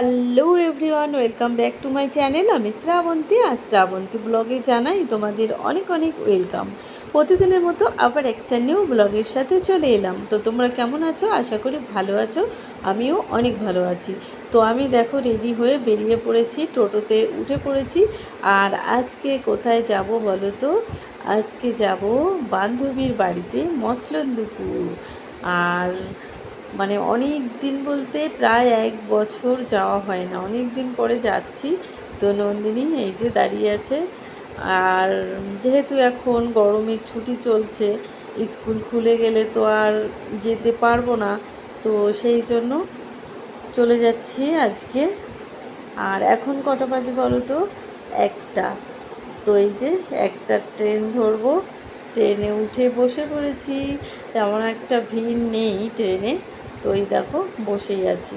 Hello everyone welcome back to my channel আমি শ্রাবন্তী, আর শ্রাবন্তী ব্লগে জানাই তোমাদের অনেক অনেক ওয়েলকাম প্রতিদিনের মতো আবার একটা নিউ ব্লগের সাথে চলে এলাম। তো তোমরা কেমন আছো? আশা করি ভালো আছো। আমিও অনেক ভালো আছি। তো আমি দেখো রেডি হয়ে বেরিয়ে পড়েছি, টোটোতে উঠে পড়েছি। আর আজকে কোথায় যাব বলো তো? আজকে যাব বান্ধবীর বাড়িতে মসলন্দপুর। আর মানে অনেক দিন বলতে প্রায় এক বছর যাওয়া হয় না। অনেক দিন পরে যাচ্ছি। তো নন্দিনী এই যে দাঁড়িয়ে আছে। আর যেহেতু এখন গরমের ছুটি চলছে, স্কুল খুলে গেলে তো আর যেতে পারব না। তো সেই জন্য চলে যাচ্ছি আজকে। আর এখন কটা বাজে বলো তো? একটা। তো এই যে একটা ট্রেন ধরবো। ট্রেনে উঠে বসে পড়েছি। তেমন একটা ভিড় নেই ট্রেনে। তো এই দেখো, বসেই আছি।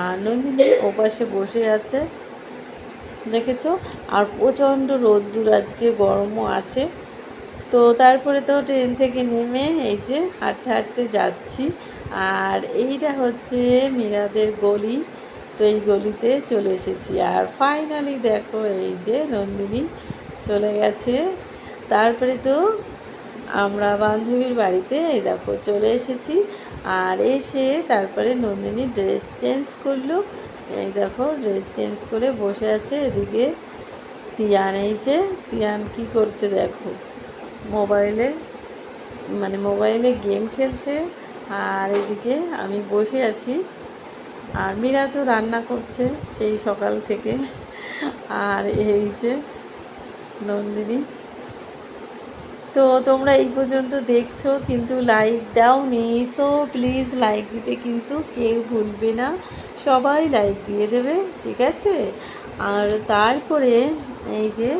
আর নন্দিনী ওপাশে বসে আছে, দেখেছ? আর প্রচণ্ড রোদ্দুর, আজকে গরমও আছে। তো তারপরে তো ট্রেন থেকে নেমে এই যে হাঁটতে হাঁটতে যাচ্ছি। আর এইটা হচ্ছে মীরাদের গলি, তো এই গলিতে চলে এসেছি। আর ফাইনালি দেখো এই যে নন্দিনী চলে গেছে। তারপরে তো আমরা বান্ধবীর বাড়িতে, এই দেখো, চলে এসেছি। আর এসে তারপরে নন্দিনী ড্রেস চেঞ্জ করল। এই দেখো ড্রেস চেঞ্জ করে বসে আছে এদিকে তিয়ান। এই যে তিয়ান কী করছে দেখো, মোবাইলে মানে মোবাইলে গেম খেলছে। আর এদিকে আমি বসে আছি। আর মীরা তো রান্না করছে সেই সকাল থেকে। আর এই যে নন্দিনী তো তোমরা এই পর্যন্ত দেখছ, কিন্তু লাইক দাওনি। সো প্লিজ লাইক দিতে কিন্তু কেউ ভুলবে না। সবাই লাইক দিয়ে দেবে, ঠিক আছে? আর তারপরে এই যে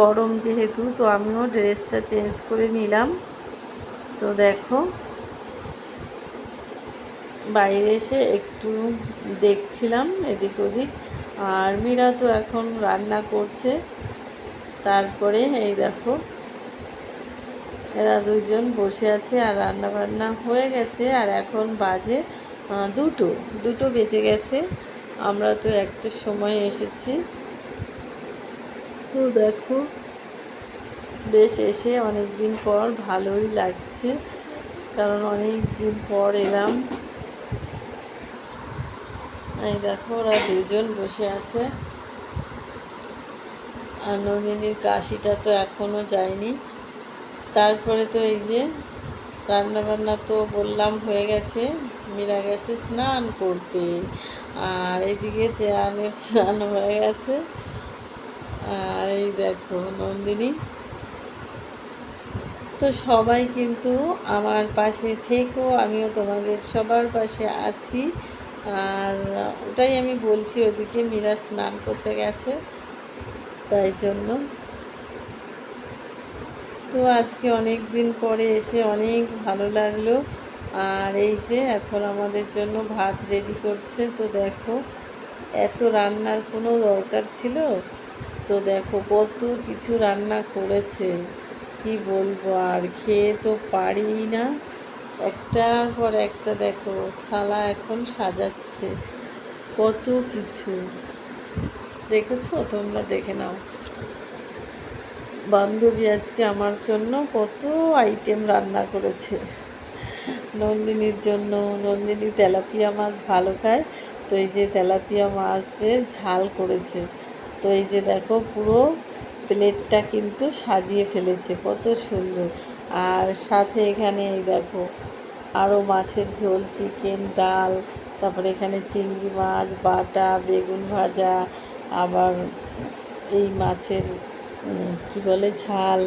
গরম যেহেতু, তো আমিও ড্রেসটা চেঞ্জ করে নিলাম। তো দেখো, বাইরে এসে একটু দেখছিলাম এদিক ওদিক। আর মীরা তো এখন রান্না করছে। তারপরে এই দেখো এরা দুজন বসে আছে আর রান্না বান্না হয়ে গেছে আর এখন বাজে দুটো। দুটো বেজে গেছে। আমরা তো একটা সময় এসেছি। তো দেখো, বেশ এসে অনেক দিন পর ভালোই লাগছে, কারণ অনেক দিন পর এলাম। এই দেখো, ওরা দুজন বসে আছে। আর নন্দিনীর কাশিটা তো এখনও যায়নি। তারপরে তো এই যে রান্নাবান্না তো বললাম হয়ে গেছে। মীরা গেছে স্নান করতে। আর এদিকে তেয়ানের স্নান হয়ে গেছে। আর এই দেখো নন্দিনী। তো সবাই কিন্তু আমার পাশে থেকেও আমিও তোমাদের সবার পাশে আছি। আর ওটাই আমি বলছি, ওদিকে মীরা স্নান করতে গেছে। তাই জন্য তো আজকে অনেক দিন পরে এসে অনেক ভালো লাগল। আর এই যে এখন আমাদের জন্য ভাত রেডি করছে, তো দেখো এত রান্নার কোনো দরকার ছিল? তো দেখো কত কিছু রান্না করেছে, কি বলব? আর খেয়ে তো পারি না। একটার পর একটা দেখো থালা এখন সাজাচ্ছে, কত কিছু। দেখেছ? তোমরা দেখে নাও। বান্ধবী আজকে আমার জন্য কত আইটেম রান্না করেছে। নন্দিনীর জন্য, নন্দিনী তেলাপিয়া মাছ ভালো খায়। তো এই যে তেলাপিয়া মাছের ঝাল করেছে। তো এই যে দেখো, পুরো প্লেটটা কিন্তু সাজিয়ে ফেলেছে, কত সুন্দর। আর সাথে এখানে এই দেখো আরও মাছের ঝোল, চিকেন, ডাল, তারপরে এখানে চিংড়ি মাছ, বাটা, বেগুন ভাজা, আবার এই মাছের কি বলে ঝাল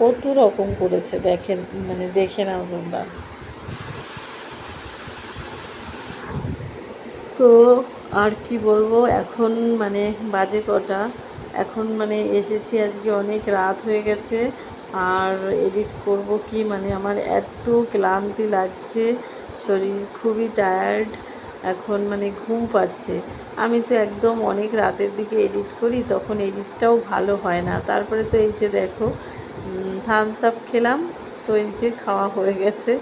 কত রকম করেছে, দেখেন মানে দেখে নাও তোমরা। তো আর কি বলব, এখন মানে বাজে কটা। এখন মানে এসেছি আজকে, অনেক রাত হয়ে গেছে। আর এডিট করব কি মানে আমার এত ক্লান্তি লাগছে, শরীর খুবই টায়ার্ড এখন মানে ঘুম পাচ্ছে। আমি তো একদম অনেক রাতের দিকে এডিট করি, তখন এডিটটাও ভালো হয় না। তারপরে তো এই যে দেখো থামস আপ খেলাম, তো এই যে খাওয়া হয়ে গেছে।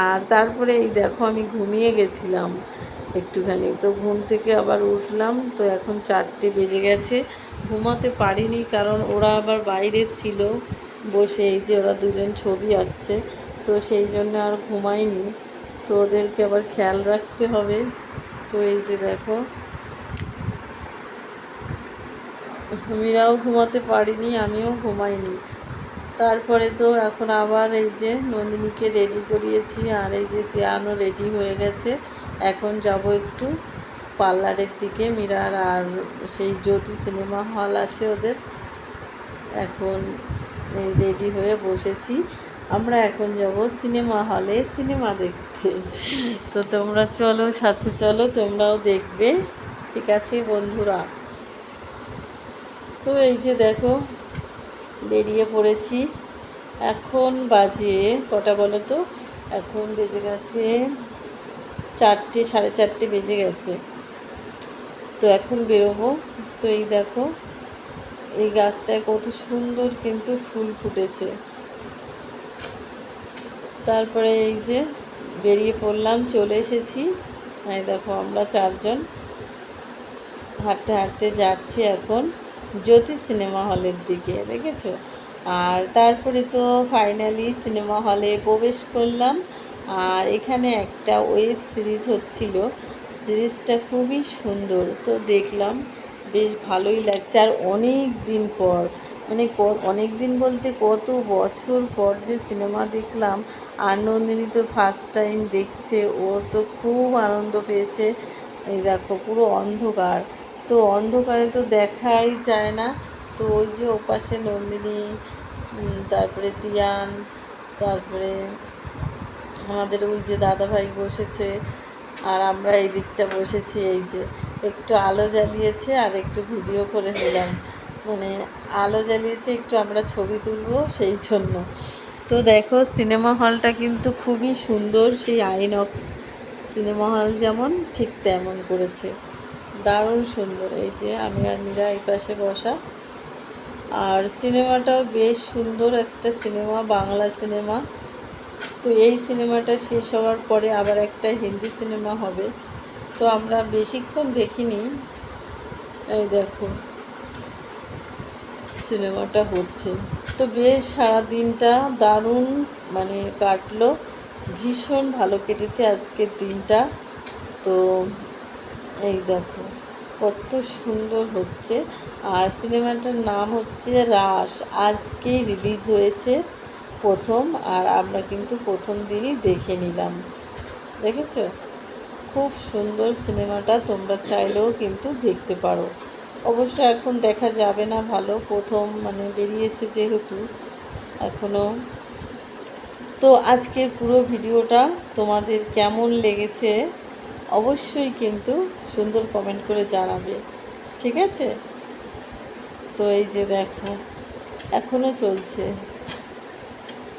আর তারপরে এই দেখো, আমি ঘুমিয়ে গেছিলাম একটুখানি। তো ঘুম থেকে আবার উঠলাম, তো এখন চারটে বেজে গেছে। ঘুমাতে পারিনি, কারণ ওরা আবার বাইরে ছিল। বসে এই যে ওরা দুজন ছবি আঁকছে, তো সেই জন্য আর ঘুমাইনি। তো ওদেরকে আবার খেয়াল রাখতে হবে। তো এই যে দেখো, মীরাও ঘুমাতে পারিনি, আমিও ঘুমাইনি। তারপরে তো এখন আবার এই যে নন্দিনীকে রেডি করিয়েছি, আর এই যে তিয়ানও রেডি হয়ে গেছে। এখন যাব একটু পার্লারের দিকে, মীরার আর সেই জ্যোতি সিনেমা হল আছে ওদের। এখন রেডি হয়ে বসেছি। আমরা এখন যাব সিনেমা হলে সিনেমা দেখতে। তো তোমরা চলো, সাথে চলো, তোমরাও দেখবে। ঠিক আছে বন্ধুরা? তো এই যে দেখো, বেরিয়ে পড়েছি। এখন বাজে কটা বলো তো? এখন বেজে গেছে চারটে, সাড়ে চারটে বেজে গেছে। তো এখন বেরোবো। তো এই দেখো, এই গাছটায় কত সুন্দর কিন্তু ফুল ফুটেছে। তারপরে এই যে বেরিয়ে পড়লাম, চলে এসেছি। এই দেখো আমরা চারজন। হাঁটতে হাঁটতে যাচ্ছি এখন জ্যোতি সিনেমা হলের দিকে, দেখেছ? আর তারপরে তো ফাইনালি সিনেমা হলে প্রবেশ করলাম। আর এখানে একটা ওয়েব সিরিজ হচ্ছিল। সিরিজটা খুবই সুন্দর, তো দেখলাম বেশ ভালোই লাগছে। আর অনেক দিন পর মানে অনেক দিন বলতে কত বছর পর যে সিনেমা দেখলাম আর নন্দিনী তো ফার্স্ট টাইম দেখছে ও তো খুব আনন্দ পেয়েছে। এই দেখো, পুরো অন্ধকার। তো অন্ধকারে তো দেখাই যায় না। তো ওই যে ওপাশে নন্দিনী তারপরে তিয়ান, তারপরে আমাদের ওই যে দাদাভাই বসেছে, আর আমরা এই দিকটা বসেছি, এই যে একটু আলো জ্বালিয়েছে আর একটু ভিডিও করে নিলাম। মানে আলো জ্বালিয়েছে, একটু আমরা ছবি তুলবো সেই জন্য। তো দেখো সিনেমা হলটা কিন্তু খুবই সুন্দর। সেই আইনক্স সিনেমা হল যেমন, ঠিক তেমন করেছে। দারুণ সুন্দর। এই যে আমি আর মীরা এই পাশে বসা। আর সিনেমাটাও বেশ সুন্দর একটা সিনেমা বাংলা সিনেমা তো এই সিনেমাটা শেষ হওয়ার পরে আবার একটা হিন্দি সিনেমা হবে। তো আমরা বেশিক্ষণ দেখিনি। এই দেখো। সিনেমাটা হচ্ছে। তো বেশ সারা দিনটা দারুণ মানে কাটলো। ভীষণ ভালো কেটেছে আজকের দিনটা। তো এই দেখো, কত সুন্দর হচ্ছে। আর সিনেমাটার নাম হচ্ছে রাস আজকেই রিলিজ হয়েছে প্রথম আর আমরা কিন্তু প্রথম দিনই দেখে নিলাম। দেখেছ? খুব সুন্দর সিনেমাটা তোমরা চাইলেও কিন্তু দেখতে পারো। অবশ্য এখন দেখা যাবে না ভালো। প্রথম মানে বেরিয়েছে যেহেতু এখনও তো আজকের পুরো ভিডিওটা তোমাদের কেমন লেগেছে অবশ্যই কিন্তু সুন্দর কমেন্ট করে জানাবে। ঠিক আছে? তো এই যে দেখো এখনও চলছে।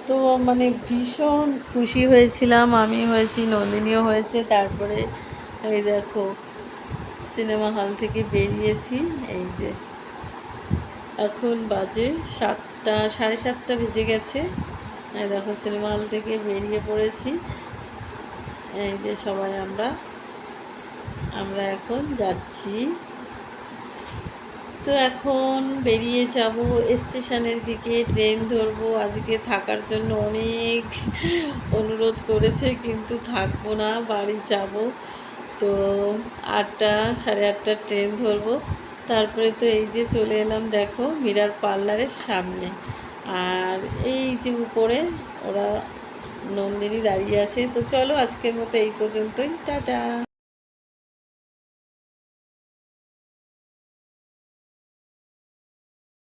তো মানে ভীষণ খুশি হয়েছিলাম, আমি হয়েছি, নন্দিনীও হয়েছে, তারপরে এই দেখো সিনেমা হল থেকে বেরিয়েছি। এই যে এখন বাজে সাতটা, সাড়ে সাতটা বেজে গেছে। দেখো, সিনেমা হল থেকে বেরিয়ে পড়েছি। এই যে সবাই আমরা আমরা এখন যাচ্ছি। তো এখন বেরিয়ে যাব স্টেশনের দিকে, ট্রেন ধরবো। আজকে থাকার জন্য অনেক অনুরোধ করেছে, কিন্তু থাকব না, বাড়ি যাব। তো আটটা, সাড়ে আটটার ট্রেন ধরবো। তারপরে তো এই যে চলে এলাম, দেখো, মিরার পার্লারের সামনে। আর এই যে উপরে, ওরা নন্দিনী দাঁড়িয়ে আছে। তো চলো আজকের মতো এই পর্যন্তই। টাটা!